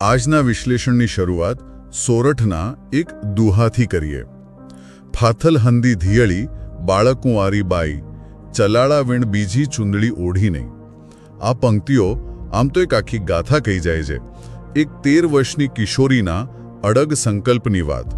આજના વિશ્લેષણની શરૂઆત સોરઠના એક દુહાથી કરીએ. ફાથલ હંદી ધિયળી બાળકુંવારી બાઈ ચલાળા વીણ બીજી ચૂંદડી ઓઢી નહીં આ પંક્તિઓ આમ તો એક આખી ગાથા કહી જાય છે. એક તેર વર્ષની કિશોરીના અડગ સંકલ્પની વાત.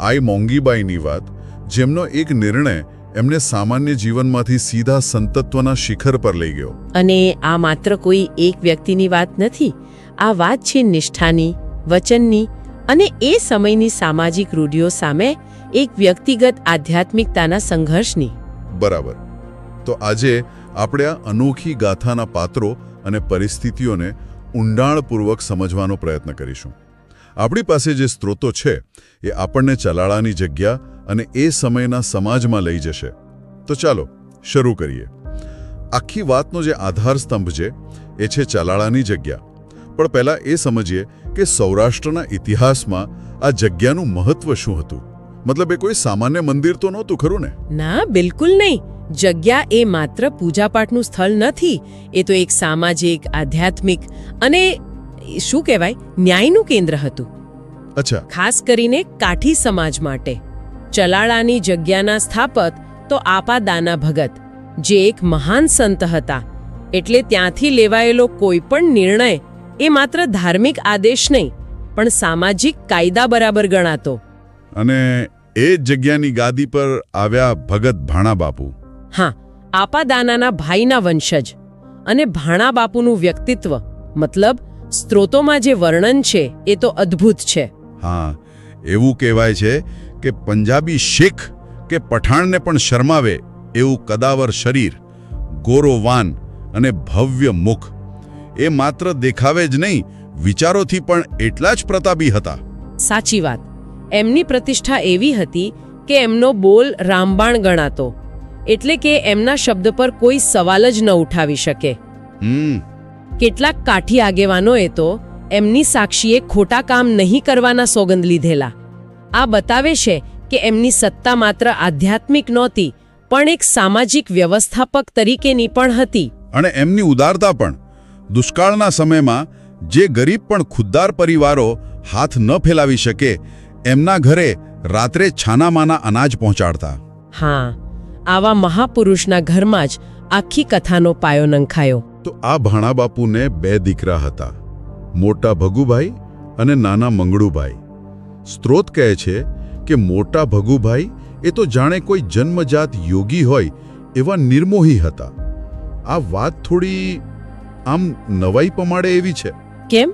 આઈ મોંગીબાઈની વાત, જેમનો એક નિર્ણય એમને સામાન્ય જીવનમાંથી સીધા સંતત્વના શિખર પર લઈ ગયો. અને આ માત્ર કોઈ એક વ્યક્તિની વાત નથી આ વાત છે નિષ્ઠાની, વચનની અને એ સમયની સામાજિક રૂઢિઓ સામે એક વ્યક્તિગત આધ્યાત્મિકતાના સંઘર્ષની. બરાબર. તો આજે આપણે આ અનોખી ગાથાના પાત્રો અને પરિસ્થિતિઓને ઊંડાણપૂર્વક સમજવાનો પ્રયત્ન કરીશું. આપણી પાસે જે સ્ત્રોતો છે, એ આપણને ચલાળાની જગ્યા અને એ સમયના સમાજમાં લઈ જશે. તો ચાલો, શરૂ કરીએ. આખી વાતનો જે આધાર સ્તંભ છે, એ છે ચલાળાની જગ્યા. પણ પહેલાં એ સમજીએ કે સૌરાષ્ટ્રના ઇતિહાસમાં આ જગ્યાનું મહત્વ શું હતું? મતલબ એ કોઈ સામાન્ય મંદિર તો નહોતું ખરું ને? ના બિલકુલ નહીં. જગ્યા એ માત્ર પૂજાપાઠનું સ્થળ નથી. એ તો એક સામાજિક આધ્યાત્મિક અને શું કહેવાય? ન્યાયનું કેન્દ્ર હતું. અચ્છા. ખાસ કરીને કાઠી સમાજ માટે. ચલાળાની જગ્યાના સ્થાપક તો આપા દાના ભગત જે એક મહાન સંત હતા. એટલે ત્યાંથી લેવાયેલો કોઈ પણ નિર્ણય એ માત્ર ધાર્મિક આદેશ નહીં પણ સામાજિક કાયદા બરાબર ગણાતો. અને એ જ જગ્યાની ગાદી પર આવ્યા ભગત ભાણા બાપુ હા આપા દાનાના ભાઈના વંશજ અને ભાણા બાપુનું વ્યક્તિત્વ મતલબ સ્ત્રોતોમાં જે વર્ણન છે એ તો અદ્ભુત છે. હા એવું કહેવાય છે કે પંજાબી શીખ કે પઠાણને પણ શરમાવે એવું કદાવર શરીર ગોરોવાન અને ભવ્ય મુખ. એ માત્ર દેખાવે જ નહીં વિચારોથી પણ એટલા જ પ્રતાપી હતા. સાચી વાત. એમની પ્રતિષ્ઠા એવી હતી કે એમનો બોલ રામબાણ ગણાતો એટલે કે એમના શબ્દ પર કોઈ સવાલ જ ન ઉઠાવી શકે. કેટલાક કાઠી આગેવાનોએ તો એમની સાક્ષીએ ખોટા કામ નહીં કરવાના સોગંદ લીધેલા. આ બતાવે છે કે એમની સત્તા માત્ર આધ્યાત્મિક નહોતી પણ એક સામાજિક વ્યવસ્થાપક તરીકેની પણ હતી. અને એમની ઉદારતા પણ. દુષ્કાળના સમયમાં જે ગરીબ પણ ખુદ્દાર પરિવારો હાથ ન ફેલાવી શકે એમના ઘરે રાત્રે છાનામાના અનાજ પહોંચાડતા. હા આવા મહાપુરુષના ઘરમાં જ આખી કથાનો પાયો નંખાયો. તો આ ભાણા બાપુને બે દીકરા હતા મોટા ભગુભાઈ અને નાના મંગળુભાઈ. સ્ત્રોત કહે છે કે મોટા ભગુભાઈ એ તો જાણે કોઈ જન્મજાત યોગી હોય એવા નિર્મોહી હતા. આ વાત થોડી આમ નવાઈ પમાડે એવી છે. કેમ?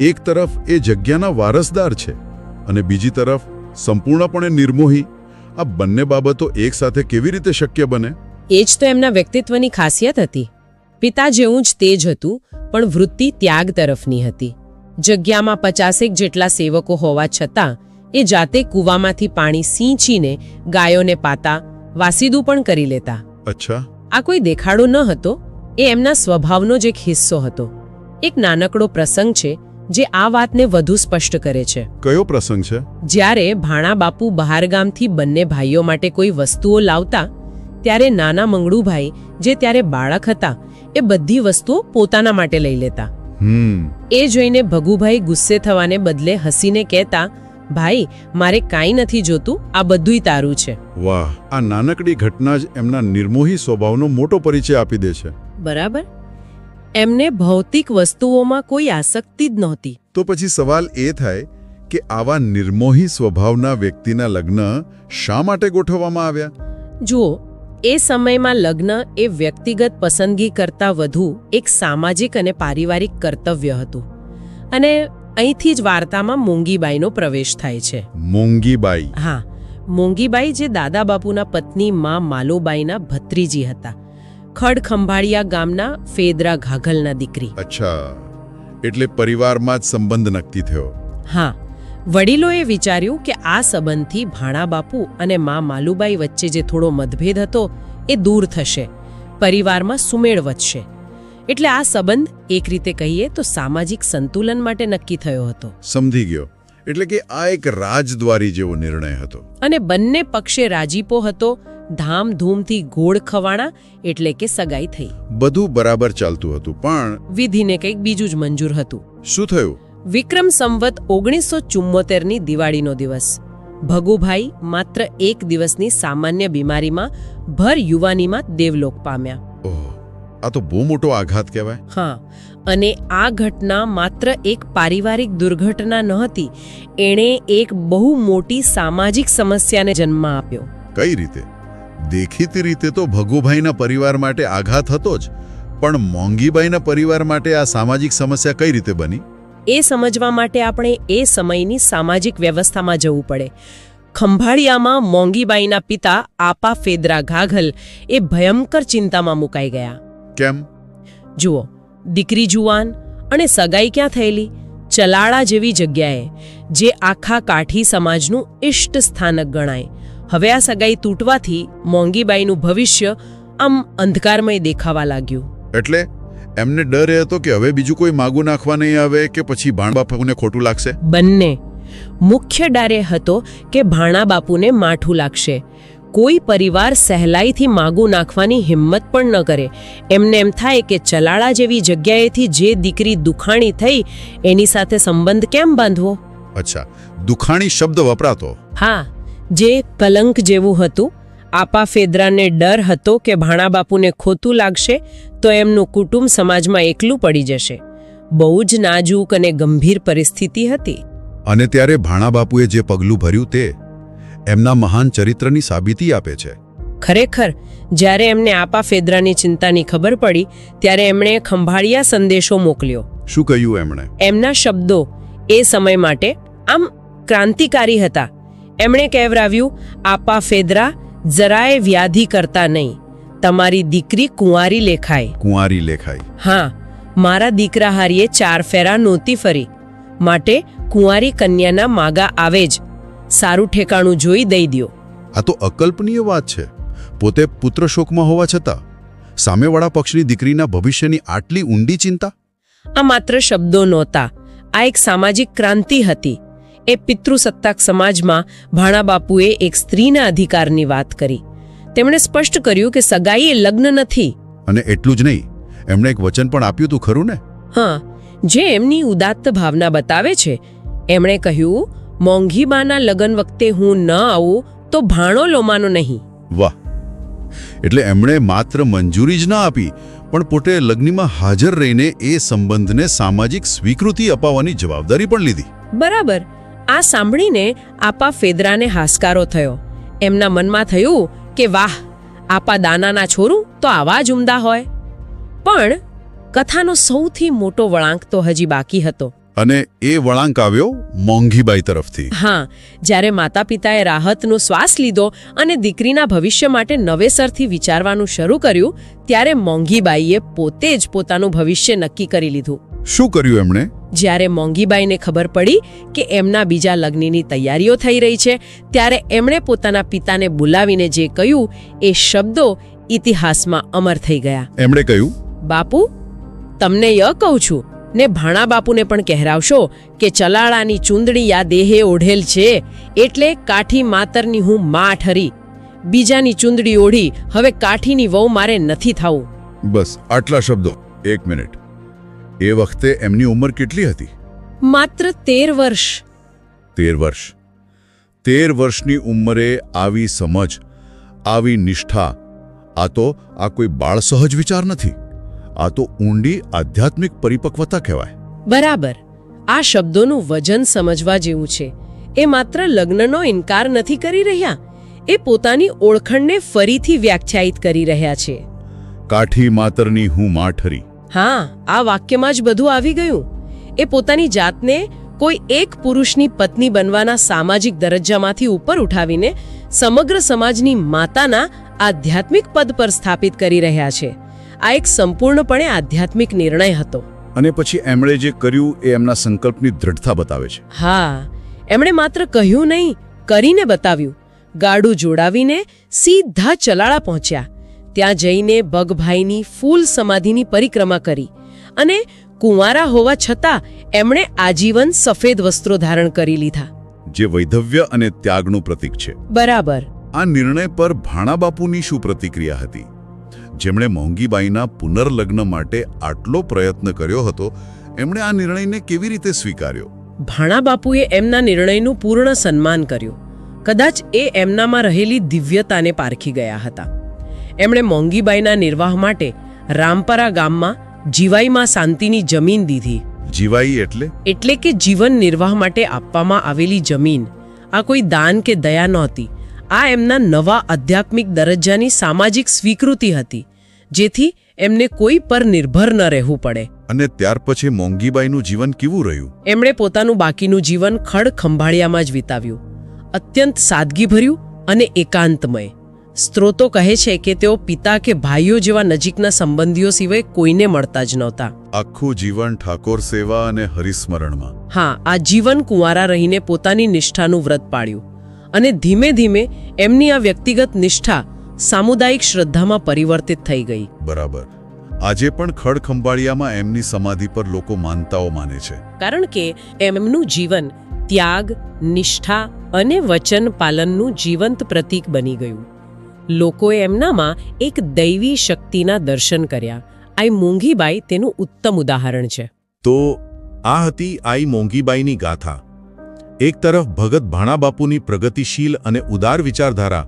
એક તરફ એ જગ્યાના વારસદાર છે અને બીજી તરફ સંપૂર્ણપણે નિર્મોહી. આ બંને બાબતો એકસાથે કેવી રીતે શક્ય બને? એ જ તો એમના વ્યક્તિત્વની ખાસિયત હતી. પિતા જેવું જ તેજ હતું પણ વૃત્તિ ત્યાગ તરફની હતી. જગ્યામાં પચાસેક જેટલા સેવકો હોવા છતાં એ જાતે કૂવામાંથી પાણી સિંચીને ગાયોને પાતા વાસીદું પણ કરી લેતા. અચ્છા. આ કોઈ દેખાડો ન હતો? એ એમના સ્વભાવનો જ એક હિસ્સો હતો. એક નાનકડો પ્રસંગ છે જે આ વાતને વધુ સ્પષ્ટ કરે છે. કયો પ્રસંગ છે? જ્યારે ભાણા બાપુ બહારગામથી બંને ભાઈઓ માટે કોઈ વસ્તુઓ લાવતા ત્યારે નાના મંગળુભાઈ જે ત્યારે બાળક હતા એ બધી વસ્તુઓ પોતાના માટે લઈ લેતા. હમ. એ જોઈને ભગુભાઈ ગુસ્સે થવાને બદલે હસીને કહેતા ભાઈ મારે કાંઈ નથી જોતું આ બધુંય તારું છે. વાહ આ નાનકડી ઘટના જ એમના નિર્મોહી સ્વભાવનો મોટો પરિચય આપી દે છે. બરાબર? એમને ભૌતિક વસ્તુઓમાં કોઈ આસક્તિ જ નહોતી. તો પછી સવાલ એ થાય કે આવા નિર્મોહી સ્વભાવના વ્યક્તિના લગ્ન શા માટે ગોઠવવામાં આવ્યા? જુઓ એ સમયમાં લગ્ન એ વ્યક્તિગત પસંદગી કરતાં વધુ એક સામાજિક અને પારિવારિક કર્તવ્ય હતું. અને અહીંથી જ વાર્તામાં મોંગીબાઈનો પ્રવેશ થાય છે. મોંગીબાઈ. હા મોંગીબાઈ જે દાદા બાપુના પત્ની મા માલોબાઈના ભત્રીજી હતા. ખડ ખંભાળિયા ગામના ફેદરા ઘાઘલના દીકરી. અચ્છા. એટલે પરિવારમાં જ સંબંધ નક્કી થયો? હા. વડીલોએ વિચાર્યું કે આ સંબંધથી ભાણા બાપુ અને મા માલુબાઈ વચ્ચે જે થોડો મતભેદ હતો એ દૂર થશે. પરિવારમાં સુમેળ વધશે. એટલે આ સંબંધ એક રીતે કહીએ તો સામાજિક સંતુલન માટે નક્કી થયો હતો. સમજી ગયો. એટલે કે આ એક રાજદ્વારી જેવો નિર્ણય હતો. અને બંને પક્ષે રાજીપો હતો ધામધૂમથી ગોળ ખવાણા એટલે કે સગાઈ થઈ. બધું બરાબર ચાલતું હતું પણ વિધિને કંઈક બીજું જ મંજૂર હતું. શું થયું? વિક્રમ સંવત ઓગણીસો ચુમ્મોતેરની દિવાળીનો દિવસ. ભગુભાઈ માત્ર એક દિવસની સામાન્ય બીમારીમાં ભર યુવાનીમાં દેવલોક પામ્યા. ઓહ. આ તો બહુ મોટો આઘાત કહેવાય. હા અને આ ઘટના માત્ર એક પારિવારિક દુર્ઘટના નહોતી એણે એક બહુ મોટી સામાજિક સમસ્યાને જન્મ આપ્યો. કઈ રીતે? દેખીતી રીતે તો ભગુભાઈના પરિવાર માટે આઘાત હતો જ પણ મોંઘીબાઈના પરિવાર માટે આ સામાજિક સમસ્યા કઈ રીતે બની? એ સમજવા માટે આપણે એ સમયની સામાજિક વ્યવસ્થામાં જવું પડે. ખંભાળિયામાં મોંઘીબાઈના પિતા આપા ફેદરા ઘાઘલ એ ભયંકર ચિંતામાં મુકાઈ ગયા. કેમ? જુઓ દીકરી જુવાન અને સગાઈ ક્યાં થયેલી? ચલાળા જેવી જગ્યાએ જે આખા કાઠી સમાજનું ઇષ્ટ સ્થાનક ગણાય. હવે આ સગાઈ તૂટવાથી મોંઘીબાઈનું ભવિષ્ય આમ અંધકારમય દેખાવા લાગ્યું. એટલે એમને ડર એ હતો કે હવે બીજું કોઈ માગું નાખવા નહીં આવે કે પછી ભાણબાપુને ખોટું લાગશે? બંને. મુખ્ય ડારે હતો કે ભાણા બાપુને માઠું લાગશે. કોઈ પરિવાર સહેલાઈથી માગું નાખવાની હિંમત પણ ન કરે. એમને એમ થાય કે ચલાળા જેવી જગ્યાએથી જે દીકરી દુખાણી થઈ એની સાથે સંબંધ કેમ બાંધવો? અચ્છા દુખાણી શબ્દ વપરાતો. હા જે કલંક જેવું હતું. આપા ફેદરાને ડર હતો કે ભાણા બાપુને ખોટું લાગશે તો એમનું કુટુંબ સમાજમાં એકલું પડી જશે. બહુ જ નાજુક અને ગંભીર પરિસ્થિતિ હતી. અને ત્યારે ભાણાબાપુએ જે પગલું ભર્યું તે એમના મહાન ચરિત્રની સાબિતી આપે છે. ખરેખર જ્યારે એમને આપા ફેદરાની ચિંતાની ખબર પડી ત્યારે એમણે ખંભાળિયા સંદેશો મોકલ્યો. શું કહ્યું એમણે? એમના શબ્દો એ સમય માટે આમ ક્રાંતિકારી હતા. એમણે કહેવરાવ્યું આપા ફેદરા જરાય વ્યાધિ કરતા નહીં. તમારી દીકરી કુંવારી લેખાય. કુંવારી લેખાય. હા મારા દીકરા હારીએ ચાર ફેરા નહોતી ફરી. માટે કુંવારી કન્યાના માગા આવે જ. સારું ઠેકાણું જોઈ દઈ દ્યો. આ તો અકલ્પનીય વાત છે. પોતે પુત્ર શોકમાં હોવા છતાં સામેવાળા પક્ષની દીકરીના ભવિષ્યની આટલી ઊંડી ચિંતા? આ માત્ર શબ્દો નહોતા. આ એક સામાજિક ક્રાંતિ હતી. એ પિતૃસત્તાક સમાજમાં ભાણા બાપુએ એક સ્ત્રીના અધિકારની વાત કરી. તેમણે સ્પષ્ટ કર્યું કે સગાઈ એ લગ્ન નથી. અને એટલું જ નહીં એમણે એક વચન પણ આપ્યું હતું ખરું ને? હા જે એમની ઉદાત્ત ભાવના બતાવે છે. એમણે કહ્યું મોંઘીબાના લગ્ન વખતે હું ન આવું તો ભાણો લોમાનો નહીં. વાહ. એટલે એમણે માત્ર મંજૂરી જ ના આપી પણ પોતે લગ્નમાં હાજર રહીને એ સંબંધને સામાજિક સ્વીકૃતિ અપાવવાની જવાબદારી પણ લીધી. બરાબર. આ સાંભળીને આપા ફેદરાને હાશકારો થયો. એમના મનમાં થયું કે વાહ આપા દાનાના છોરું તો આવા જ ઉમદા હોય. પણ કથાનો સૌથી મોટો વળાંક તો હજી બાકી હતો. અને એ વળાંક આવ્યો મોંઘીબાઈ તરફથી. હા જ્યારે માતા પિતાએ રાહતનો શ્વાસ લીધો અને દીકરીના ભવિષ્ય માટે નવેસરથી વિચારવાનું શરૂ કર્યું ત્યારે મોંઘીબાઈએ પોતે જ પોતાનું ભવિષ્ય નક્કી કરી લીધું. શું કર્યું એમણે? જ્યારે મોંઘીબાઈને ખબર પડી કે એમના બીજા લગ્નની તૈયારીઓ થઈ રહી છે ત્યારે એમણે પોતાના પિતાને બોલાવીને જે કહ્યું એ શબ્દો ઇતિહાસમાં અમર થઈ ગયા. એમણે કહ્યું? બાપુ તમને ય કહું છું ને ભાણા બાપુને પણ કહેરાવશો કે ચલાળાની ચૂંદડી યા દેહે ઓઢેલ છે એટલે કાઠી માતરની હું મા ઠરી બીજાની ચૂંદડી ઓઢી હવે કાઠીની વહુ મારે નથી થવું. બસ આટલા શબ્દો. એક મિનિટ. એ વખતે એમની ઉંમર કેટલી હતી? માત્ર તેર વર્ષ. તેર વર્ષ. તેર વર્ષની ઉંમરે આવી સમજ આવી નિષ્ઠા આ તો આ કોઈ બાળ સહજ વિચાર નથી. આ તો ઊંડી આધ્યાત્મિક પરિપક્વતા કહેવાય. બરાબર. આ શબ્દોનું વજન સમજવા જેવું છે. એ માત્ર લગ્નનો ઇનકાર નથી કરી રહ્યા. એ પોતાની ઓળખણને ફરીથી વ્યાખ્યાયિત કરી રહ્યા છે. કાઠી માતરની હું માઠરી. હા આ વાક્યમાં જ બધું આવી ગયું. એ પોતાની જાતને કોઈ એક પુરુષની પત્ની બનવાના સામાજિક દરજ્જામાંથી ઉપર ઉઠાવીને સમગ્ર સમાજની માતાના આધ્યાત્મિક પદ પર સ્થાપિત કરી રહ્યા છે. આ એક સંપૂર્ણપણે આધ્યાત્મિક નિર્ણય હતો. અને પછી એમણે જે કર્યું એ એમના સંકલ્પની દ્રઢતા બતાવે છે. હા એમણે માત્ર કહ્યું નહીં કરીને બતાવ્યું. ગાડું જોડાવીને સીધા ચલાળા પહોંચ્યા. ત્યાં જઈને બગભાઈની ફૂલ સમાધિની પરિક્રમા કરી અને કુંવારા હોવા છતાં એમણે આજીવન સફેદ વસ્ત્રો ધારણ કરી લીધા. જે વૈધવ્ય અને ત્યાગનું પ્રતીક છે. બરાબર. આ નિર્ણય પર ભાણાબાપુની શું પ્રતિક્રિયા હતી? જેમણે મોંઘીબાઈના પુનર્લગ્ન માટે આટલો પ્રયત્ન કર્યો હતો એમણે આ નિર્ણયને કેવી રીતે સ્વીકાર્યો? ભાણા બાપુએ એમના નિર્ણયનું પૂર્ણ સન્માન કર્યું. કદાચ એ એમનામાં રહેલી દિવ્યતાને પારખી ગયા હતા. એમણે મોંઘીબાઈના નિર્વાહ માટે રામપરા ગામમાં જીવાઈમાં શાંતિની જમીન દીધી. જીવાઈ એટલે? એટલે કે જીવન નિર્વાહ માટે આપવામાં આવેલી જમીન. આ કોઈ દાન કે દયા નહોતી. આ એમના નવા આધ્યાત્મિક દરજ્જાની સામાજિક સ્વીકૃતિ હતી જેથી એમને કોઈ પર નિર્ભર ન રહેવું પડે. અને ત્યાર પછી મોંઘીબાઈનું જીવન કેવું રહ્યું? એમણે પોતાનું બાકીનું જીવન ખડ ખંભાળિયામાં જ વિતાવ્યું. અત્યંત સાદગીભર્યું અને એકાંતમય. સ્ત્રોતો કહે છે કે તેઓ પિતા કે ભાઈઓ જેવા નજીકના સંબંધીઓ સિવાય કોઈને મળતા જ નહોતા. આખું જીવન ઠાકોર સેવા અને હરિસ્મરણમાં. હા આ જીવન કુંવારા રહીને પોતાની નિષ્ઠાનું વ્રત પાળ્યું. અને ધીમે ધીમે એમની આ વ્યક્તિગત નિષ્ઠા સામુદાયિક શ્રદ્ધામાં પરિવર્તિત થઈ ગઈ. બરાબર. આજે પણ ખડખંભાળિયામાં એમની સમાધિ પર લોકો માનતાઓ માને છે. કારણ કે એમનું જીવન ત્યાગ નિષ્ઠા અને વચન પાલનનું જીવંત પ્રતીક બની ગયું. લોકોએ એમનામાં એક દૈવી શક્તિના દર્શન કર્યા. આઈ મોંઘીબાઈ તેનું ઉત્તમ ઉદાહરણ છે. તો આ હતી આઈ મોંઘીબાઈની ગાથા. એક તરફ ભગત ભાણાબાપુની પ્રગતિશીલ અને ઉદાર વિચારધારા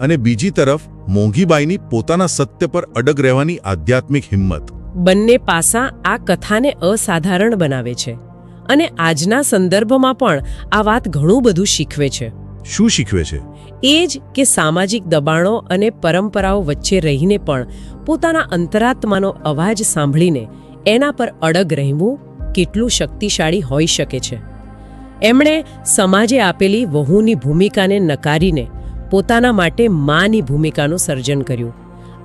અને બીજી તરફ મોંઘીબાઈની પોતાના સત્ય પર અડગ રહેવાની આધ્યાત્મિક હિંમત. બંને પાસા આ કથાને અસાધારણ બનાવે છે અને આજના સંદર્ભમાં પણ આ વાત ઘણું બધું શીખવે છે. શું શીખવે છે? એ જ કે સામાજિક દબાણો અને પરંપરાઓ વચ્ચે રહીને પણ પોતાના અંતરાત્માનો અવાજ સાંભળીને એના પર અડગ રહેવું કેટલું શક્તિશાળી હોઈ શકે છે. એમણે સમાજે આપેલી વહુની ભૂમિકાને નકારીને પોતાના માટે માની ભૂમિકાનું સર્જન કર્યું.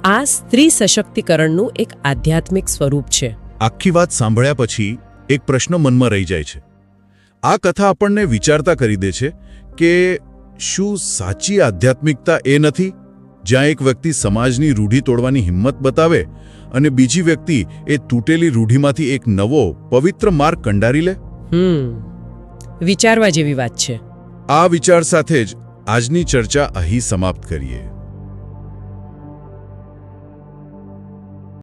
આ સ્ત્રી સશક્તિકરણનું એક આધ્યાત્મિક સ્વરૂપ છે. આખી વાત સાંભળ્યા પછી એક પ્રશ્ન મનમાં રહી જાય છે. આ કથા આપણને વિચારતા કરી દે છે કે શું સાચી આધ્યાત્મિકતા એ નથી? જ્યાં એક વ્યક્તિ સમાજની રૂઢી તોડવાની હિંમત બતાવે અને બીજી વ્યક્તિ એ તૂટેલી રૂઢીમાંથી એક નવો પવિત્ર માર્ગ કંડારી લે? હમ. વિચારવા જેવી વાત છે. આ વિચાર સાથે જ આજની ચર્ચા અહીં સમાપ્ત કરીએ.